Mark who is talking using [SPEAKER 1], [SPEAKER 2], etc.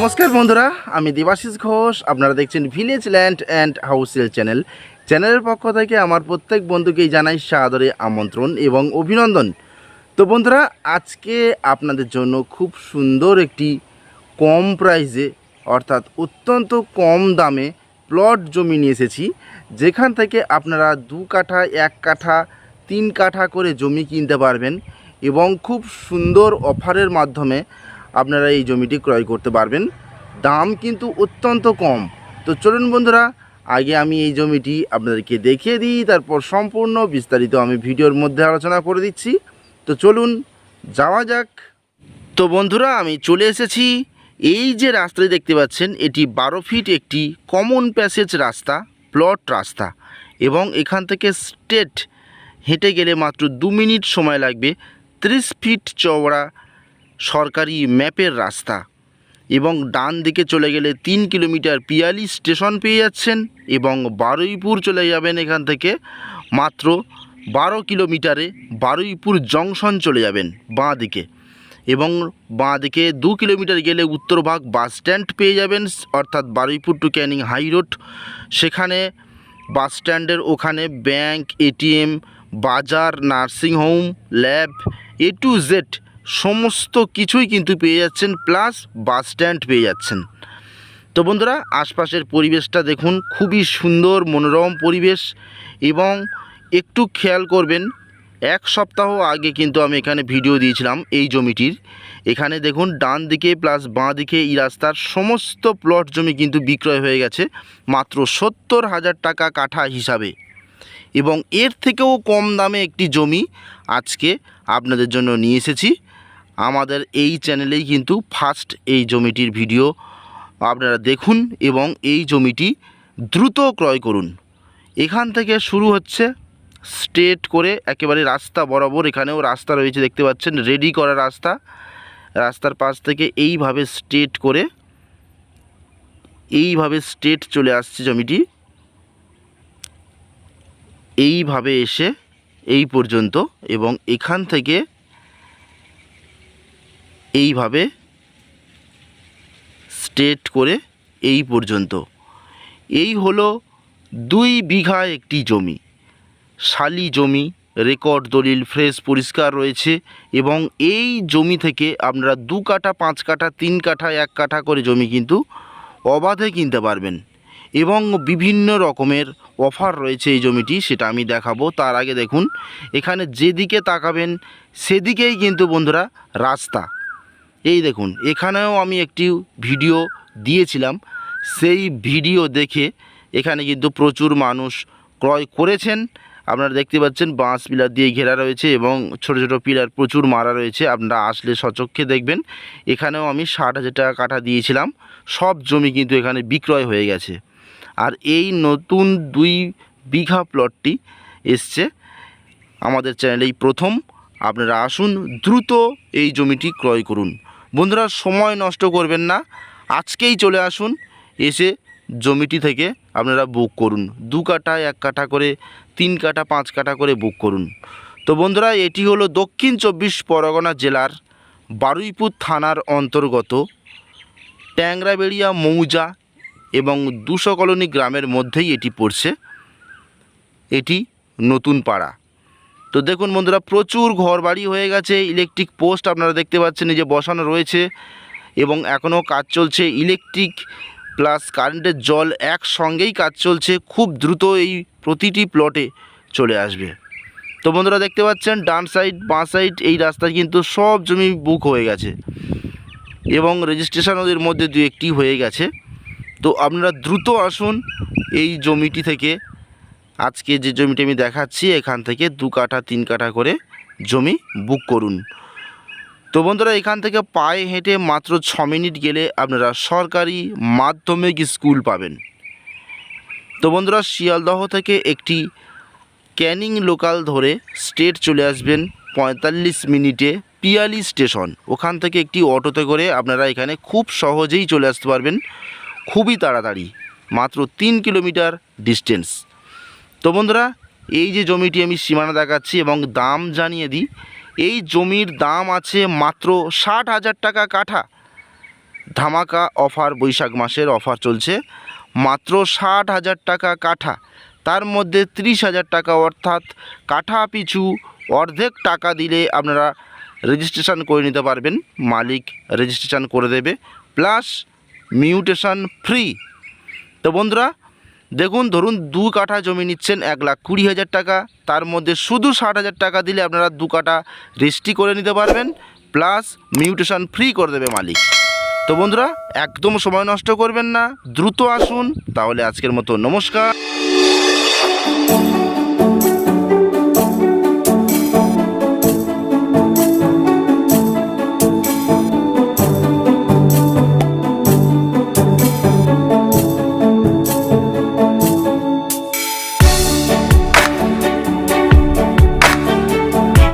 [SPEAKER 1] নমস্কার বন্ধুরা, আমি দেবাশিস ঘোষ। আপনারা দেখছেন ভিলেজ ল্যান্ড অ্যান্ড হাউসেল চ্যানেল চ্যানেলের পক্ষ থেকে আমার প্রত্যেক বন্ধুকেই জানাই সাদরে আমন্ত্রণ এবং অভিনন্দন। তো বন্ধুরা, আজকে আপনাদের জন্য খুব সুন্দর একটি কম প্রাইসে অর্থাৎ অত্যন্ত কম দামে প্লট জমি নিয়ে এসেছি। যেখান থেকে আপনারা দু কাঠা, এক কাঠা, তিন কাঠা করে জমি কিনতে পারবেন এবং খুব সুন্দর অফারের মাধ্যমে আপনারা এই জমিটি ক্রয় করতে পারবেন। দাম কিন্তু অত্যন্ত কম। তো চলুন বন্ধুরা, আগে আমি এই জমিটি আপনাদেরকে দেখিয়ে দিই, তারপর সম্পূর্ণ বিস্তারিত আমি ভিডিওর মধ্যে আলোচনা করে দিচ্ছি। তো চলুন, যাওয়া যাক। তো বন্ধুরা, আমি চলে এসেছি। এই যে রাস্তাটি দেখতে পাচ্ছেন, এটি বারো ফিট একটি কমন প্যাসেজ রাস্তা, প্লট রাস্তা। এবং এখান থেকে স্টেট হেঁটে গেলে মাত্র দু মিনিট সময় লাগবে। ত্রিশ ফিট চওড়া সরকারি ম্যাপের রাস্তা এবং ডান দিকে চলে গেলে তিন কিলোমিটার পিয়ালি স্টেশন পেয়ে যাচ্ছেন এবং বারুইপুর চলে যাবেন এখান থেকে। মাত্র বারো কিলোমিটারে বারুইপুর জংশন চলে যাবেন বাঁ দিকে এবং বাঁ দিকে দু কিলোমিটার গেলে উত্তরভাগ বাস স্ট্যান্ড পেয়ে যাবেন, অর্থাৎ Baruipur to Canning high road. সেখানে বাস স্ট্যান্ডের ওখানে ব্যাংক, এটিএম, বাজার, nursing home, lab, A to Z সমস্ত কিছুই কিন্তু পেয়ে যাচ্ছেন প্লাস বাস স্ট্যান্ড পেয়ে যাচ্ছেন। তো বন্ধুরা, আশপাশের পরিবেশটা দেখুন, খুবই সুন্দর, মনোরম পরিবেশ এবং একটু খেয়াল করবেন, এক সপ্তাহ আগে কিন্তু আমি এখানে ভিডিও দিয়েছিলাম এই জমিটির। এখানে দেখুন, ডান দিকে প্লাস বাঁ দিকে এই রাস্তার সমস্ত প্লট জমি কিন্তু বিক্রয় হয়ে গেছে, মাত্র সত্তর হাজার টাকা কাঠা হিসাবে। এবং এর থেকেও কম দামে একটি জমি আজকে আপনাদের জন্য নিয়ে এসেছি। আমাদের এই চ্যানেলেই কিন্তু ফার্স্ট এই জমিটির ভিডিও আপনারা দেখুন এবং এই জমিটি দ্রুত ক্রয় করুন। এখান থেকে শুরু হচ্ছে স্ট্রেট করে একেবারে রাস্তা বরাবর, এখানেও রাস্তা রয়েছে, দেখতে পাচ্ছেন রেডি করা রাস্তা। রাস্তার পাশ থেকে এইভাবে স্ট্রেট করে এইভাবে স্ট্রেট চলে আসছে জমিটি। এইভাবে এসে এই পর্যন্ত এবং এখান থেকে এইভাবে স্ট্রেট করে এই পর্যন্ত। এই হলো দুই বিঘা একটি জমি। শালি জমি রেকর্ড দলিল ফ্রেশ পরিষ্কার রয়েছে এবং এই জমি থেকে আপনারা দু কাঠা, পাঁচ কাঠা, তিন কাঠা, এক কাঠা করে জমি কিন্তু অবাধে কিনতে পারবেন এবং বিভিন্ন রকমের অফার রয়েছে এই জমিটি, সেটা আমি দেখাবো। তার আগে দেখুন, এখানে যেদিকে তাকাবেন, সেদিকেই কিন্তু বন্ধুরা রাস্তা। এই দেখুন, এখানেও আমি একটি ভিডিও দিয়েছিলাম। সেই ভিডিও দেখে এখানে কিন্তু প্রচুর মানুষ ক্রয় করেছেন। আপনারা দেখতে পাচ্ছেন, বাঁশ পিলার দিয়ে ঘেরা রয়েছে এবং ছোট ছোট পিলার প্রচুর মারা রয়েছে। আপনারা আসলে সচক্ষে দেখবেন, এখানেও আমি ষাট হাজার টাকা কাঠা দিয়েছিলাম। সব জমি কিন্তু এখানে বিক্রয় হয়ে গেছে। আর এই নতুন দুই বিঘা প্লটটি এসছে। আমাদের চ্যানেলেই প্রথম। আপনারা আসুন, দ্রুত এই জমিটি ক্রয় করুন। বন্ধুরা, সময় নষ্ট করবেন না। আজকেই চলে আসুন, এসে জমিটি থেকে আপনারা বুক করুন। দু কাঠা, এক কাঠা করে, তিন কাঠা, পাঁচ কাঠা করে বুক করুন। তো বন্ধুরা, এটি হলো দক্ষিণ চব্বিশ পরগনা জেলার বারুইপুর থানার অন্তর্গত ট্যাংরাবেড়িয়া মৌজা এবং দুশো কলোনি গ্রামের মধ্যেই এটি পড়ছে। এটি নতুন পাড়া। তো দেখুন বন্ধুরা, প্রচুর ঘর বাড়ি হয়ে গেছে ইলেকট্রিক পোস্ট আপনারা দেখতে পাচ্ছেন যে বসানো রয়েছে, এবং এখনও কাজ চলছে ইলেকট্রিক প্লাস কারেন্টের জল একসঙ্গেই কাজ চলছে, খুব দ্রুত এই প্রতিটি প্লটে চলে আসবে। তো বন্ধুরা, দেখতে পাচ্ছেন, ডান সাইড বাঁ সাইড এই রাস্তায় কিন্তু সব জমি বুক হয়ে গেছে, এবং রেজিস্ট্রেশন ওদের মধ্যে দু একটি হয়ে গেছে। তো আপনারা দ্রুত আসুন এই জমিটি থেকে আজকে যে জমিটি আমি দেখাচ্ছি, এখান থেকে দু কাঠা, তিন কাঠা করে জমি বুক করুন। তো বন্ধুরা, এখান থেকে পায়ে হেঁটে মাত্র ছ মিনিট গেলে আপনারা সরকারি মাধ্যমিক স্কুল পাবেন। তো বন্ধুরা, শিয়ালদহ থেকে একটি ক্যানিং লোকাল ধরে স্টেট চলে আসবেন পঁয়তাল্লিশ মিনিটে পিয়ালি স্টেশন। ওখান থেকে একটি অটোতে করে আপনারা এখানে খুব সহজেই চলে আসতে পারবেন। খুবই তাড়াতাড়ি, মাত্র তিন কিলোমিটার ডিস্টেন্স। তো বন্ধুরা, এই যে জমিটি আমি সীমানা দেখাচ্ছি এবং দাম জানিয়ে দিই, এই জমির দাম আছে মাত্র ষাট হাজার টাকা কাঠা। ধামাকা অফার বৈশাখ মাসের অফার চলছে, মাত্র ষাট হাজার টাকা কাঠা। তার মধ্যে ত্রিশ হাজার টাকা অর্থাৎ কাঠা পিছু অর্ধেক টাকা দিলে আপনারা রেজিস্ট্রেশন করে নিতে পারবেন, মালিক রেজিস্ট্রেশন করে দেবে, প্লাস মিউটেশন ফ্রি। তো বন্ধুরা দেখুন, ধরুন দু কাঠা জমি নিচ্ছেন এক লাখ কুড়ি হাজার টাকা। তার মধ্যে শুধু ষাট হাজার টাকা দিলে আপনারা দু কাঠা রেজিস্ট্রি করে নিতে পারবেন, প্লাস মিউটেশন ফ্রি করে দেবে মালিক। তো বন্ধুরা, একদম সময় নষ্ট করবেন না, দ্রুত আসুন, তাহলে আজকের মতো নমস্কার।